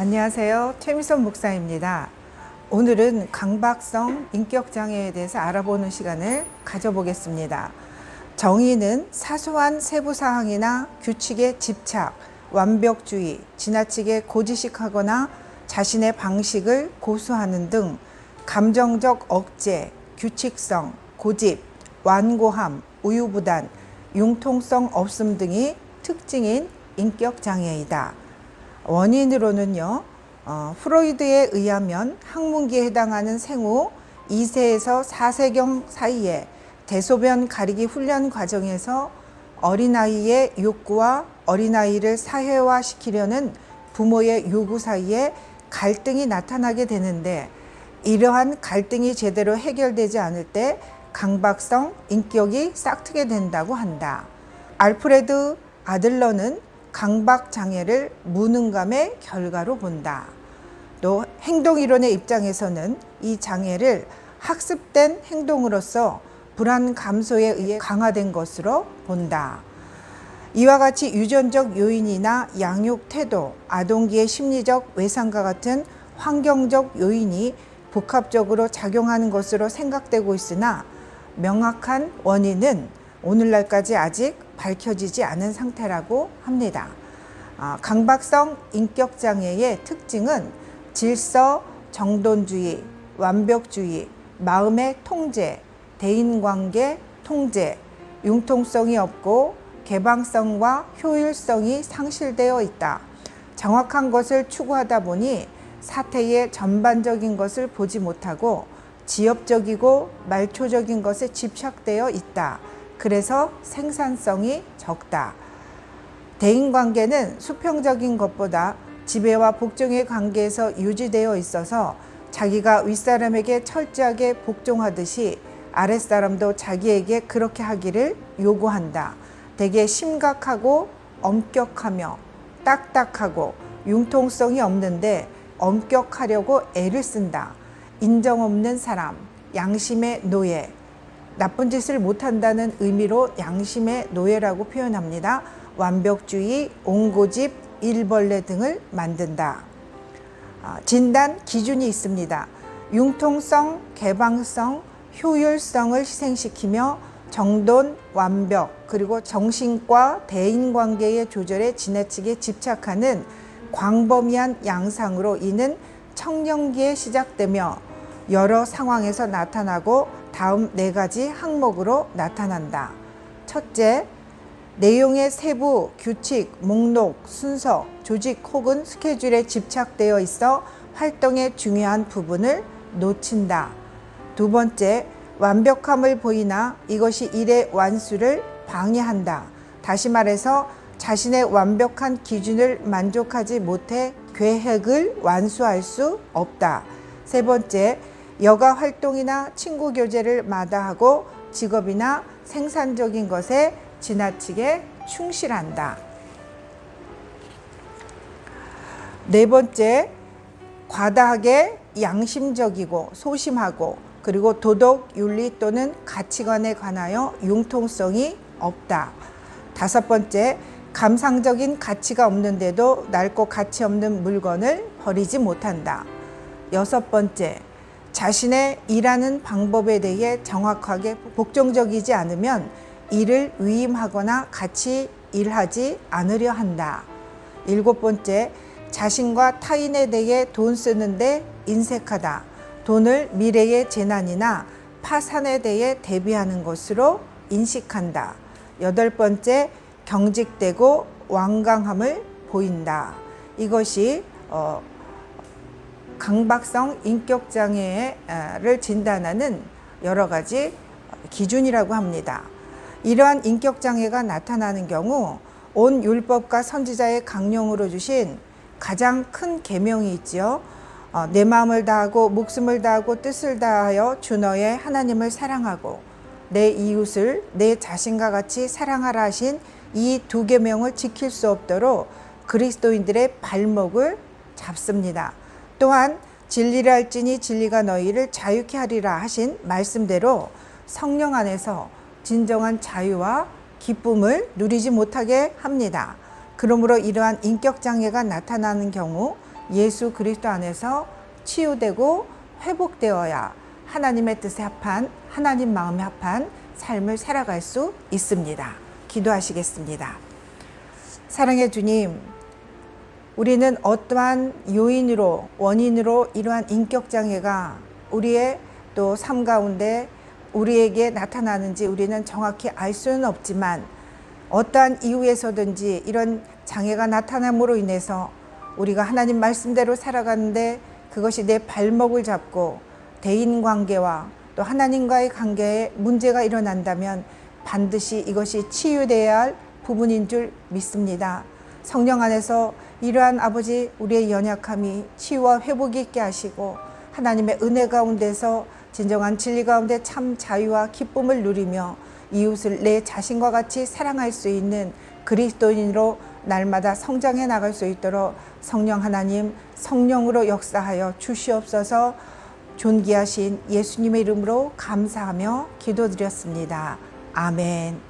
안녕하세요. 최미선 목사입니다. 오늘은 강박성 인격장애에 대해서 알아보는 시간을 가져보겠습니다. 정의는 사소한 세부사항이나 규칙에 집착, 완벽주의, 지나치게 고지식하거나 자신의 방식을 고수하는 등 감정적 억제, 규칙성, 고집, 완고함, 우유부단, 융통성 없음 등이 특징인 인격장애이다. 원인으로는요, 어, 프로이드에 의하면 학문기에 해당하는 생후 2세에서 4세경 사이에 대소변 가리기 훈련 과정에서 어린아이의 욕구와 어린아이를 사회화시키려는 부모의 요구 사이에 갈등이 나타나게 되는데 이러한 갈등이 제대로 해결되지 않을 때 강박성 인격이 싹트게 된다고 한다. 알프레드 아들러는 강박 장애를 무능감의 결과로 본다. 또 행동 이론의 입장에서는 이 장애를 학습된 행동으로서 불안 감소에 의해 강화된 것으로 본다. 이와 같이 유전적 요인이나 양육 태도, 아동기의 심리적 외상과 같은 환경적 요인이 복합적으로 작용하는 것으로 생각되고 있으나 명확한 원인은 오늘날까지 아직 밝혀지지 않은 상태라고 합니다. 아, 강박성 인격장애의 특징은 질서, 정돈주의, 완벽주의, 마음의 통제, 대인관계 통제, 융통성이 없고 개방성과 효율성이 상실되어 있다. 정확한 것을 추구하다 보니 사태의 전반적인 것을 보지 못하고 지엽적이고 말초적인 것에 집착되어 있다. 그래서 생산성이 적다. 대인관계는 수평적인 것보다 지배와 복종의 관계에서 유지되어 있어서 자기가 윗사람에게 철저하게 복종하듯이 아랫사람도 자기에게 그렇게 하기를 요구한다. 되게 심각하고 엄격하며 딱딱하고 융통성이 없는데 엄격하려고 애를 쓴다. 인정 없는 사람, 양심의 노예, 나쁜 짓을 못한다는 의미로 양심의 노예라고 표현합니다. 완벽주의, 옹고집, 일벌레 등을 만든다. 아, 진단 기준이 있습니다. 융통성, 개방성, 효율성을 희생시키며 정돈, 완벽, 그리고 정신과 대인관계의 조절에 지나치게 집착하는 광범위한 양상으로 이는 청년기에 시작되며 여러 상황에서 나타나고 다음 네 가지 항목으로 나타난다. 첫째, 내용의 세부, 규칙, 목록, 순서, 조직 혹은 스케줄에 집착되어 있어 활동의 중요한 부분을 놓친다. 두 번째, 완벽함을 보이나 이것이 일의 완수를 방해한다. 다시 말해서 자신의 완벽한 기준을 만족하지 못해 계획을 완수할 수 없다. 세 번째, 여가 활동이나 친구 교제를 마다하고 직업이나 생산적인 것에 지나치게 충실한다. 네 번째, 과다하게 양심적이고 소심하고 그리고 도덕, 윤리 또는 가치관에 관하여 융통성이 없다. 다섯 번째, 감상적인 가치가 없는데도 낡고 가치 없는 물건을 버리지 못한다. 여섯 번째, 자신의 일하는 방법에 대해 정확하게 복종적이지 않으면 일을 위임하거나 같이 일하지 않으려 한다. 일곱 번째, 자신과 타인에 대해 돈 쓰는데 인색하다. 돈을 미래의 재난이나 파산에 대해 대비하는 것으로 인식한다. 여덟 번째, 경직되고 완강함을 보인다. 이것이 어, 강박성 인격 장애를 진단하는 여러 가지 기준이라고 합니다. 이러한 인격 장애가 나타나는 경우 온 율법과 선지자의 강령으로 주신 가장 큰 계명이 있지요. 어, 내 마음을 다하고 목숨을 다하고 뜻을 다하여 주 너의 하나님을 사랑하고 내 이웃을 내 자신과 같이 사랑하라 하신 이 두 계명을 지킬 수 없도록 그리스도인들의 발목을 잡습니다. 또한 진리를 할지니 진리가 너희를 자유케 하리라 하신 말씀대로 성령 안에서 진정한 자유와 기쁨을 누리지 못하게 합니다. 그러므로 이러한 인격 장애가 나타나는 경우 예수 그리스도 안에서 치유되고 회복되어야 하나님의 뜻에 합한 하나님 마음에 합한 삶을 살아갈 수 있습니다. 기도하시겠습니다. 사랑의 주님, 우리는 어떠한 요인으로 원인으로 이러한 인격 장애가 우리의 또 삶 가운데 우리에게 나타나는지 우리는 정확히 알 수는 없지만 어떠한 이유에서든지 이런 장애가 나타남으로 인해서 우리가 하나님 말씀대로 살아가는데 그것이 내 발목을 잡고 대인 관계와 또 하나님과의 관계에 문제가 일어난다면 반드시 이것이 치유돼야 할 부분인 줄 믿습니다. 성령 안에서 이러한 아버지 우리의 연약함이 치유와 회복이 있게 하시고 하나님의 은혜 가운데서 진정한 진리 가운데 참 자유와 기쁨을 누리며 이웃을 내 자신과 같이 사랑할 수 있는 그리스도인으로 날마다 성장해 나갈 수 있도록 성령 하나님 성령으로 역사하여 주시옵소서 존귀하신 예수님의 이름으로 감사하며 기도드렸습니다. 아멘.